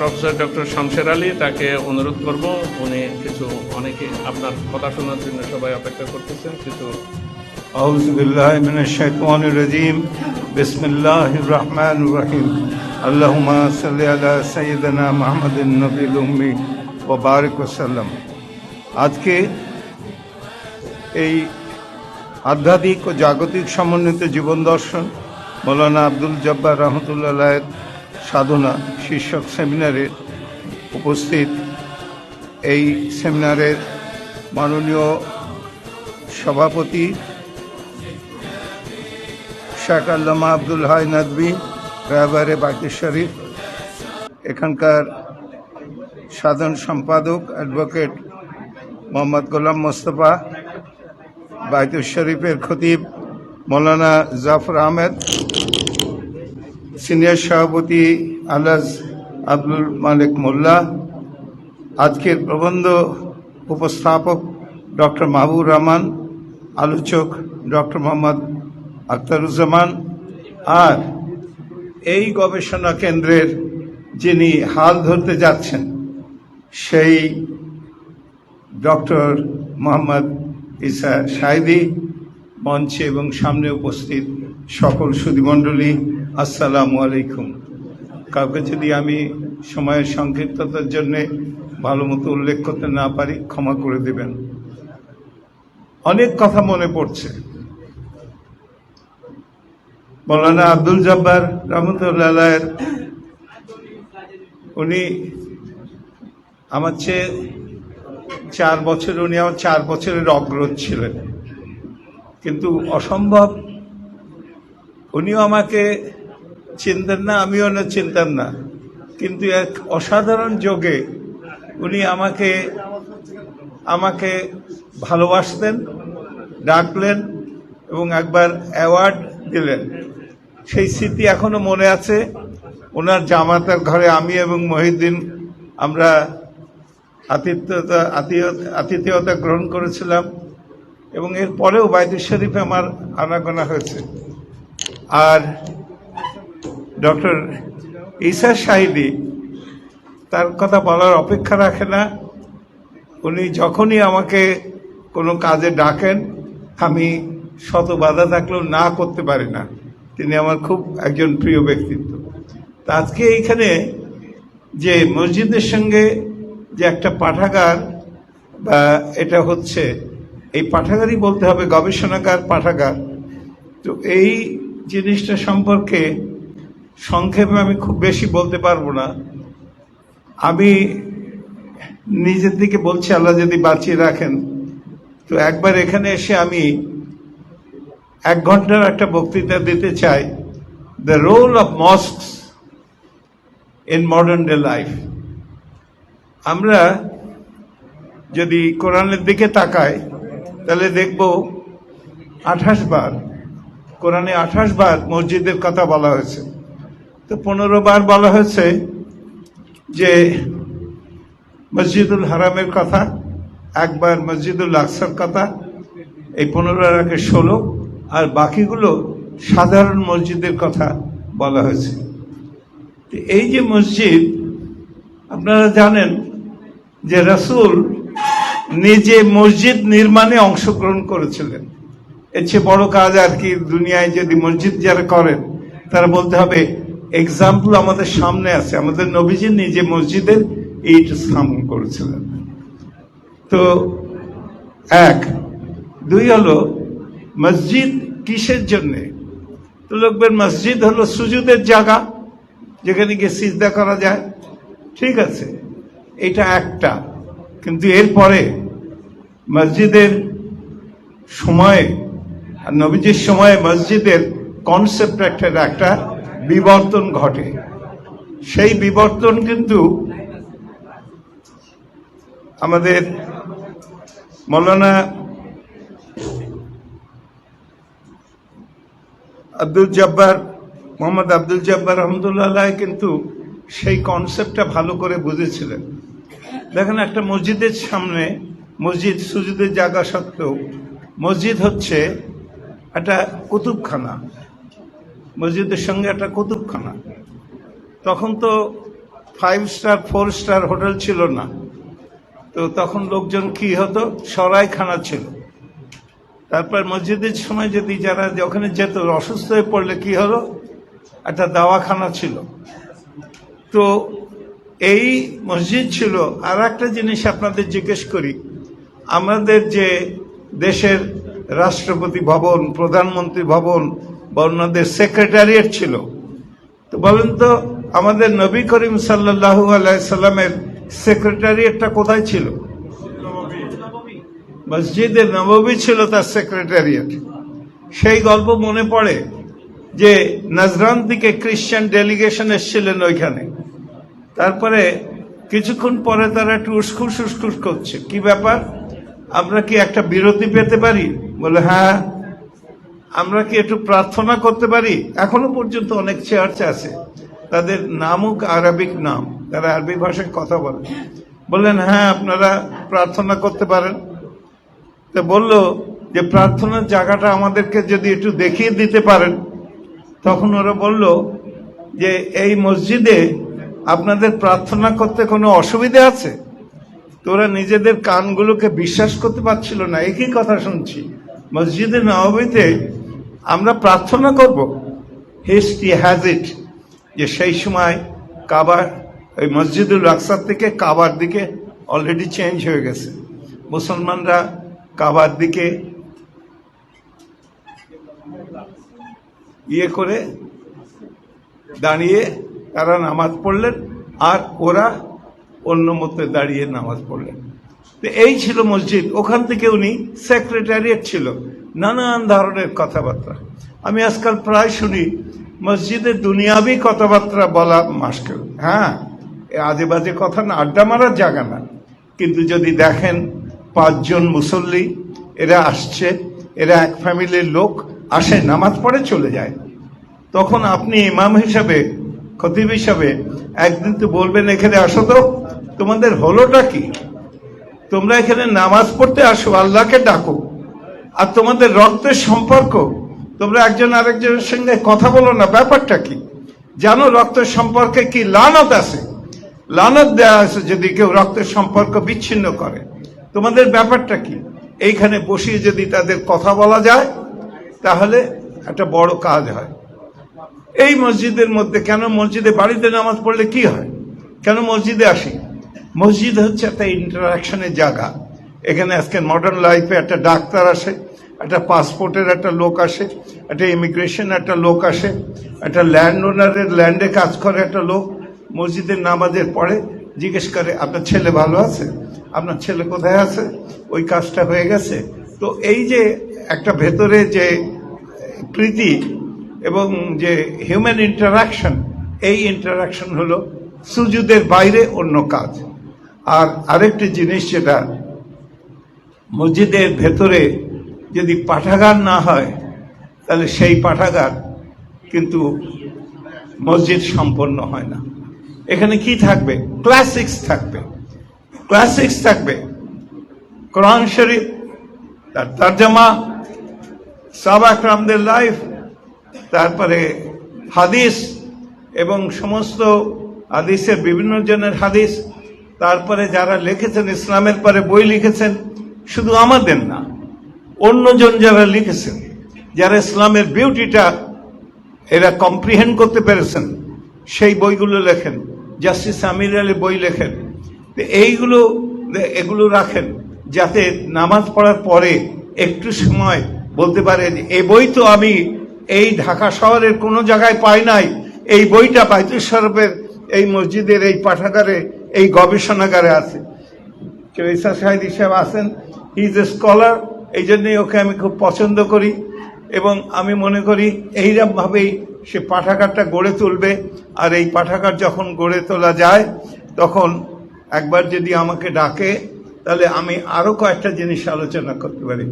Professor doctor শামশের Ali, তাকে অনুরোধ করব উনি কিছু অনেকে আপনার কথা শোনার জন্য সবাই অপেক্ষা করতেছেন কিন্তু কিছু আউজুবিল্লাহ মিনাশ শাইতানির রাজিম বিসমিল্লাহির রহমানির রহিম আল্লাহুম্মা সাল্লি আলা সাইয়্যিদানা মুহাম্মাদিন নবিল উম্মি ওয়া বারিক ওয়াসাল্লাম। আজকে এই আধ্যাত্মিক ও জাগতিক সমন্বিত জীবন দর্শন, মৌলানা আব্দুল জব্বার রহমতুল্লাহ সাধনা শীর্ষক সেমিনারে উপস্থিত। এই সেমিনারের মাননীয় সভাপতি শেখ আল্লামা আব্দুল হাই নাদবি রায়বারে বাকি শরীফ, এখানকার সাধারণ সম্পাদক অ্যাডভোকেট মোহাম্মদ গোলাম মোস্তফা, বাইতুল শরীফের খতিব মৌলানা জাফর আহমেদ সিনিয়র সভাপতি আলাজ আব্দুল মালিক মোল্লা, আজকের প্রবন্ধ উপস্থাপক ডক্টর মাহবুর রহমান, আলোচক ডক্টর মোহাম্মদ আখতারুজ্জামান আর এই গবেষণা কেন্দ্রের যিনি হাল ধরতে যাচ্ছেন, সেই ডক্টর মোহাম্মদ ইসা সাইদি মঞ্চে এবং সামনে উপস্থিত সকল সুধীমণ্ডলী আসসালামু আলাইকুম। কাউকে যদি আমি সময়ের সংক্ষিপ্ততার জন্য ভালো মতো উল্লেখ করতে না পারি, ক্ষমা করে দেবেন। অনেক কথা মনে পড়ছে। মৌলানা আব্দুল জব্বার রহমতুল্লাহ উনি আমার চেয়ে চার বছর, উনি আমার চার বছরের অগ্রজ ছিলেন। কিন্তু অসম্ভব, উনিও আমাকে চিনতেন না, আমিও না চিনতাম না। কিন্তু এক অসাধারণ যোগে উনি আমাকে আমাকে ভালোবাসতেন, ডাকলেন এবং একবার অ্যাওয়ার্ড দিলেন। সেই স্মৃতি এখনও মনে আছে। ওনার জামাতার ঘরে আমি এবং মহিউদ্দিন আমরা আতিথ্যতা আতিথ্য- আতিথেয়তা গ্রহণ করেছিলাম এবং এর পরেও বাইতুল শরীফে আমার আনাগোনা হয়েছে। আর ডক্টর ঈশা শাহিদি তার কথা বলার অপেক্ষা রাখে না। উনি যখনই আমাকে কোনো কাজে ডাকেন, আমি শত বাধা থাকলেও না করতে পারি না। তিনি আমার খুব একজন প্রিয় ব্যক্তিত্ব। তা আজকে এইখানে যে মসজিদের সঙ্গে যে একটা পাঠাগার, বা এটা হচ্ছে, এই পাঠাগারই বলতে হবে গবেষণাগার পাঠাগার। তো এই জিনিসটা সম্পর্কে সংক্ষেপে আমি খুব বেশি বলতে পারব না। আমি নিজের দিকে বলছি, আল্লাহ যদি বাঁচিয়ে রাখেন। তো একবার এখানে এসে আমি এক ঘণ্টার একটা বক্তৃতা দিতে চাই। The role of mosques in modern day life আমরা যদি কোরআনের দিকে তাকাই, তাহলে দেখব আঠাশ বার, কোরআনে আঠাশ বার মসজিদের কথা বলা হয়েছে। তো পনেরো বার বলা হয়েছে যে মসজিদুল হারামের কথা, একবার মসজিদুল আকসার কথা, এই পনেরো রাখে ষোলো, আর বাকিগুলো সাধারণ মসজিদের কথা বলা হয়েছে। এই যে মসজিদ, আপনারা জানেন যে রসুল নিজে মসজিদ নির্মাণে অংশগ্রহণ করেছিলেন। এর চেয়ে বড় কাজ আর কি, দুনিয়ায় যদি মসজিদ যারা করেন, তারা বলতে হবে এক্সাম্পল আমাদের সামনে আছে। আমাদের নবীজি নিজে মসজিদের এইট স্থাপন করেছিলেন। তো এক। দুই হলো, মসজিদ কিসের জন্যে? তো লোকবেন মসজিদ হলো সুজুদের জায়গা, যেখানে গিয়ে সিজদা করা যায়। ঠিক আছে, এটা একটা। কিন্তু এরপরে মসজিদের সময়ে, আর নবীজির সময়ে মসজিদের কনসেপ্ট একটা একটা বিবর্তন ঘটে। সেই বিবর্তন কিন্তু আমাদের মৌলানা আব্দুল জব্বার, মোহাম্মদ আব্দুল জব্বার রহমতুল্লাহ কিন্তু সেই কনসেপ্টটা ভালো করে বুঝেছিলেন। দেখেন একটা মসজিদের সামনে, মসজিদ সুজুদের জায়গা সত্ত্বেও, মসজিদ হচ্ছে একটা কুতুবখানা। মসজিদের সঙ্গে একটা কুতুবখানা। তখন তো five star four star hotel ছিল না। তো তখন লোকজন কি হতো? সরাইখানা ছিল। তারপর মসজিদের সময় যদি যারা ওখানে যেত, অসুস্থ হয়ে পড়লে কি হলো? একটা দাওয়াখানা ছিল। তো এই মসজিদ ছিল। আর একটা জিনিস আপনাদের জিজ্ঞেস করি। আমাদের যে দেশের রাষ্ট্রপতি ভবন, প্রধানমন্ত্রী ভবন বা ওনাদের সেক্রেটারিয়েট ছিল। তো বলেন তো, আমাদের নবী করিম সাল্লাহু আলাইসাল্লামের সেক্রেটারিয়েটটা কোথায় ছিল? মসজিদে নববী ছিল তার সেক্রেটারিয়েট সেই গল্প মনে পড়ে যে নজরান থেকে খ্রিস্টান ডেলিগেশন এসছিলেন ওইখানে। তারপরে কিছুক্ষণ পরে তারা একটু উস্কুস উস্কুস করছে। কি ব্যাপার? আমরা কি একটা বিরতি পেতে পারি? বলে হ্যাঁ আমরা কি একটু প্রার্থনা করতে পারি? এখনও পর্যন্ত অনেক চার্চ আছে। তাদের নামও আরবিক নাম। তারা আরবি ভাষায় কথা বলে। বললেন হ্যাঁ আপনারা প্রার্থনা করতে পারেন। তো বলল যে, প্রার্থনার জায়গাটা আমাদেরকে যদি একটু দেখিয়ে দিতে পারেন। তখন ওরা বলল যে, এই মসজিদে আপনাদের প্রার্থনা করতে কোনো অসুবিধা আছে? তোরা নিজেদের কানগুলোকে বিশ্বাস করতে পারছিল না। একই কথা শুনছি। মসজিদে নবীতে আমরা প্রার্থনা করব হিস্ট্রি হ্যাজ ইট যে সেই সময় কাবার, ওই মসজিদুল আকসার থেকে কাবার দিকে অলরেডি চেঞ্জ হয়ে গেছে। মুসলমানরা কাবার দিকে ইয়ে করে দাঁড়িয়ে তারা নামাজ পড়লেন, আর ওরা অন্য মতে দাঁড়িয়ে নামাজ পড়লেন। এই ছিল মসজিদ, ওখান থেকে উনি সেক্রেটারিয়েট ছিল। নানান ধরনের কথাবার্তা। আমি আজকাল প্রায় শুনি, মসজিদে দুনিয়াবি কথাবার্তা বলা মাসকে হ্যাঁ আজে বাজে কথা না, আড্ডা মারার জায়গা না। কিন্তু যদি দেখেন, পাঁচজন মুসল্লি, এরা আসছে, এরা এক ফ্যামিলির লোক, আসে, নামাজ পড়ে চলে যায়। তখন আপনি ইমাম হিসাবে, খতিব হিসাবে একদিন তো বলবেন, এখানে আসো তো, তোমাদের হলোটা কি? তোমরা এখানে নামাজ পড়তে আসো, আল্লাহকে ডাকো। আর তোমাদের রক্তের সম্পর্ক, তোমরা একজন আরেকজনের সঙ্গে কথা বলো না, ব্যাপারটা কি? জানো রক্তের সম্পর্কে কি লানত আছে? লানত দেওয়া আছে যদি কেউ রক্তের সম্পর্ক বিচ্ছিন্ন করে। তোমাদের ব্যাপারটা কি? এইখানে বসিয়ে যদি তাদের কথা বলা যায়, তাহলে একটা বড় কাজ হয়। এই মসজিদের মধ্যে কেন মসজিদে বাড়িতে নামাজ পড়লে কি হয়? কেন মসজিদে আসি? মসজিদ হচ্ছে একটা ইন্টারাকশনের জায়গা। এখানে আজকে মডার্ন লাইফে একটা ডাক্তার আসে, একটা পাসপোর্টের একটা লোক আসে, একটা ইমিগ্রেশন একটা লোক আসে, একটা ল্যান্ড ওনারের ল্যান্ডে কাজ করে একটা লোক, মসজিদের নামাজের পরে জিজ্ঞেস করে, আপনার ছেলে ভালো আছে? আপনার ছেলে কোথায় আছে? ওই কাজটা হয়ে গেছে? তো এই যে একটা ভেতরে যে প্রীতি এবং যে হিউম্যান ইন্টারাকশন এই ইন্টারাকশন হলো সুজুদের বাইরে অন্য কাজ। আর আরেকটি জিনিস যেটা মসজিদের ভেতরে যদি পাঠাগার না হয়, তাহলে সেই পাঠাগার কিন্তু মসজিদ সম্পন্ন হয় না। এখানে কি থাকবে? ক্লাসিক্স থাকবে। ক্লাসিক্স থাকবে। কোরআন শরীফ, তার তর্জমা সাব আকরামদের লাইফ, তারপরে হাদিস এবং সমস্ত হাদিসের বিভিন্ন জনের হাদিস তারপরে যারা লিখেছেন, ইসলামের পরে বই লিখেছেন, শুধু আমাদের না, অন্যজন যারা লিখেছেন, যারা ইসলামের বিউটিটা এরা কম্প্রিহেন্ড করতে পেরেছেন, সেই বইগুলো লেখেন, জাস্টিস আমির আলী বই লেখেন এইগুলো এগুলো রাখেন, যাতে নামাজ পড়ার পরে একটু সময় বলতে পারেন এই বই তো আমি এই ঢাকা শহরের কোনো জায়গায় পাই নাই, এই বইটা বাইতুল শরফের এই মসজিদের এই পাঠাগারে এই গবেষণাগারে আছে। আছেন। ইজ এ স্কলার এই জন্যই ওকে আমি খুব পছন্দ করি এবং আমি মনে করি এইরকমভাবেই সে পাঠাগারটা গড়ে তুলবে। আর এই পাঠাগার যখন গড়ে তোলা যায়, তখন একবার যদি আমাকে ডাকে, তাহলে আমি আরও কয়েকটা জিনিস আলোচনা করতে পারি।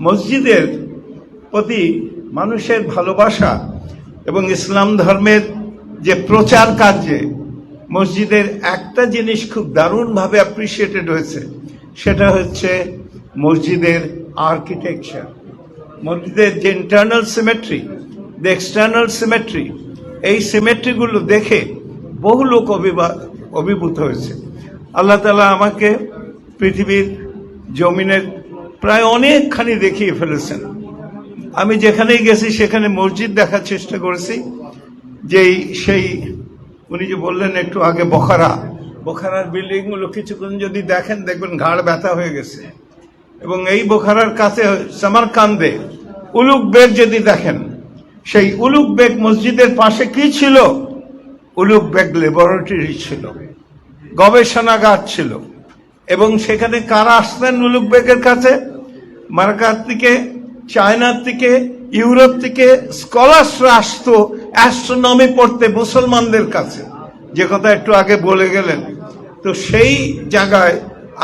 মসজিদের প্রতি মানুষের ভালোবাসা এবং ইসলাম ধর্মের যে প্রচার কার্যে মসজিদের একটা জিনিস খুব দারুণভাবে অ্যাপ্রিসিয়েটেড হয়েছে, সেটা হচ্ছে মসজিদের আর্কিটেকচার মসজিদের যে internal symmetry the external symmetry এই সিমেট্রিগুলো দেখে বহু লোক অভিভা- অভিভূত হয়েছে। আল্লাহ তালা আমাকে পৃথিবীর জমিনের প্রায় অনেকখানি দেখিয়ে ফেলেছেন। আমি যেখানেই গেছি সেখানে মসজিদ দেখার চেষ্টা করেছি, যেই সেই উনি যে বললেন একটু আগে বখারা। বখারার বিল্ডিংগুলো কিছুক্ষণ যদি দেখেন, দেখবেন ঘাড় ব্যথা হয়ে গেছে। এবং এই বোখারার কাছে সামারকান্দে উলুক বেগ যদি দেখেন, সেই উলুক বেগ মসজিদের পাশে কি ছিল? উলুক বেগ ল্যাবরেটরি ছিল, গবেষণাগার ছিল। এবং সেখানে কারা আসতেন উলুক বেগের কাছে? মার্কার থেকে চায়নার থেকে, ইউরোপ থেকে স্কলার্সরা আসতো অ্যাস্ট্রোনমি পড়তে মুসলমানদের কাছে। যে কথা একটু আগে বলে গেলেন। তো সেই জায়গায়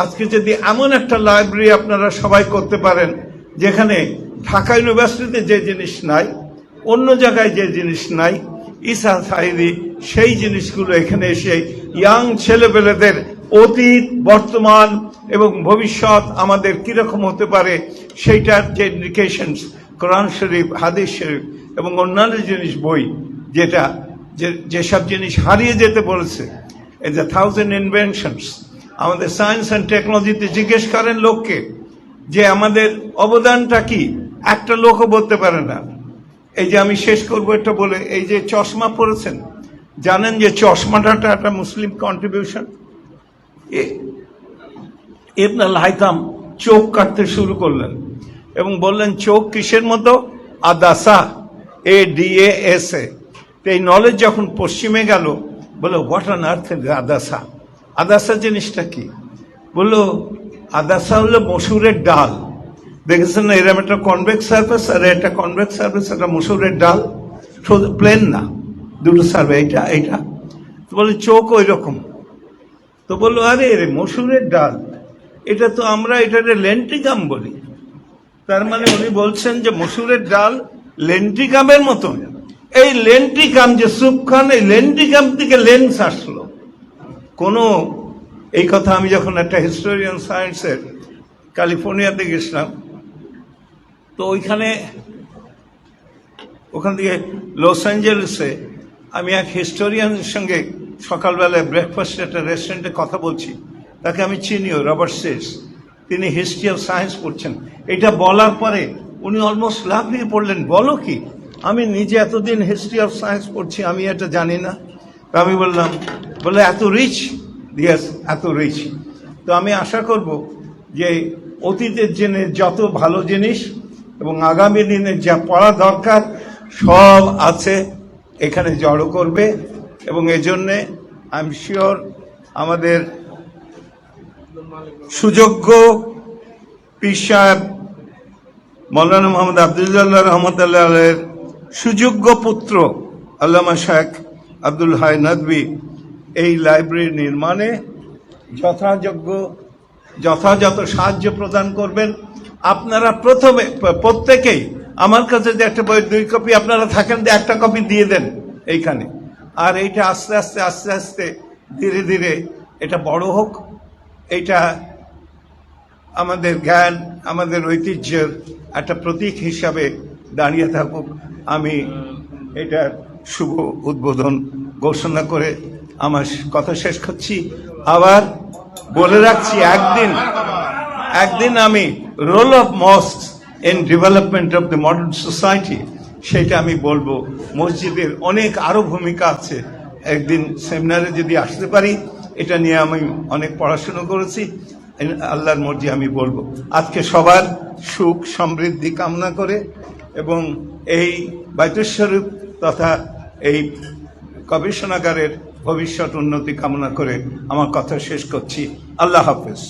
আজকে যদি এমন একটা লাইব্রেরি আপনারা সবাই করতে পারেন, যেখানে ঢাকা ইউনিভার্সিটিতে যে জিনিস নাই, অন্য জায়গায় যে জিনিস নাই ইসা সাইদি সেই জিনিসগুলো এখানে এসে ইয়াং ছেলেপেলেদের অতীত, বর্তমান এবং ভবিষ্যৎ আমাদের কীরকম হতে পারে সেইটার যে ইন্ডিকেশনস কোরআন শরীফ, হাদিস শরীফ এবং অন্যান্য জিনিস বই, যেটা যে, যেসব জিনিস হারিয়ে যেতে বলেছে এই দ্য থাউজেন্ড ইনভেনশনস আমাদের সায়েন্স অ্যান্ড টেকনোলজিতে জিজ্ঞেস করেন লোককে যে আমাদের অবদানটা কি? একটা লোকও বলতে পারে না। এই যে আমি শেষ করব এটা বলে, এই যে চশমা পরেছেন, জানেন যে চশমাটা একটা মুসলিম কন্ট্রিবিউশন ইবনাল হাইতাম চোখ কাটতে শুরু করলেন এবং বললেন, চোখ কিসের মতো? আদাসা, A D A S A. এই নলেজ যখন পশ্চিমে গেল বলে হোয়াট অন আর্থ আদাসা? আদাসা জিনিসটা কি? বলল, আদাসা হলো মসুরের ডাল। দেখেছেন না এরকম একটা কনভেক্স সার্ফেস আর একটা কনভেক্স সার্ফেস একটা মসুরের ডাল। প্লেন না, দুটো সার্ভে এইটা তো বলে চোখ ওই রকম তো বলল, আরে, রে, মসুরের ডাল, এটা তো আমরা এটাকে লেন্টিকাম বলি। তার মানে উনি বলছেন যে, মসুরের ডাল লেন্টিকামের মতন। এই লেন্টিকাম যে সুপ খান, এই লেন্টিকাম থেকে লেন্স আসলো। কোনো, এই কথা আমি যখন একটা হিস্টোরিয়ান সায়েন্সের ক্যালিফোর্নিয়াতে গেছিলাম, তো ওইখানে, ওখান থেকে লস অ্যাঞ্জেলেসে আমি এক হিস্টোরিয়ানের সঙ্গে সকালবেলায় ব্রেকফাস্ট একটা রেস্টুরেন্টে কথা বলছি। তাকে আমি চিনিও রবার্ট শেষ। তিনি হিস্ট্রি অফ সায়েন্স পড়ছেন। এটা বলার পরে উনি অলমোস্ট লাভ লাফিয়ে পড়লেন, বলো কি? আমি নিজে এতদিন হিস্ট্রি অফ সায়েন্স পড়ছি, আমি এটা জানি না। তো আমি বললাম, বলে, এত রিচ দিয়াস এত রিচ তো আমি আশা করব যে অতীতের জেনে যত ভালো জিনিস এবং আগামী দিনে যা পড়া দরকার, সব আছে, এখানে জড়ো করবে। এবং এজন্যে আই এম শিওর আমাদের সুযোগ্য পীর সাহেব মৌলানা মোহাম্মদ আবদুল্লাহ রহমতুল্লাহ সুযোগ্য পুত্র আল্লামা শেখ আব্দুল হাই নদবী এই লাইব্রেরি নির্মাণে যথাযোগ্য, যথাযথ সাহায্য প্রদান করবেন। আপনারা প্রথমে, প্রত্যেকেই আমার কাছে যে একটা বই, দুই কপি আপনারা থাকেন, যে একটা কপি দিয়ে দেন এইখানে। আর এইটা আস্তে আস্তে আস্তে আস্তে, ধীরে ধীরে, এটা বড় হোক এটা আমাদের জ্ঞান, আমাদের ঐতিহ্যের একটা প্রতীক হিসাবে দাঁড়িয়ে থাকুক। আমি এটার শুভ উদ্বোধন ঘোষণা করে আমার কথা শেষ করছি। আবার বলে রাখছি, একদিন একদিন আমি role of mosque in development of the modern society সেটা আমি বলব। মসজিদের অনেক আরও ভূমিকা আছে। একদিন সেমিনারে যদি আসতে পারি, এটা নিয়ে আমি অনেক পড়াশুনো করেছি। আল্লাহর মর্জি আমি বলব। আজকে সবার সুখ, সমৃদ্ধি কামনা করে এবং এই বাইতুস্বরূপ তথা এই গবেষণাগারের ভবিষ্যৎ উন্নতি কামনা করে আমার কথা শেষ করছি। আল্লাহ হাফেজ।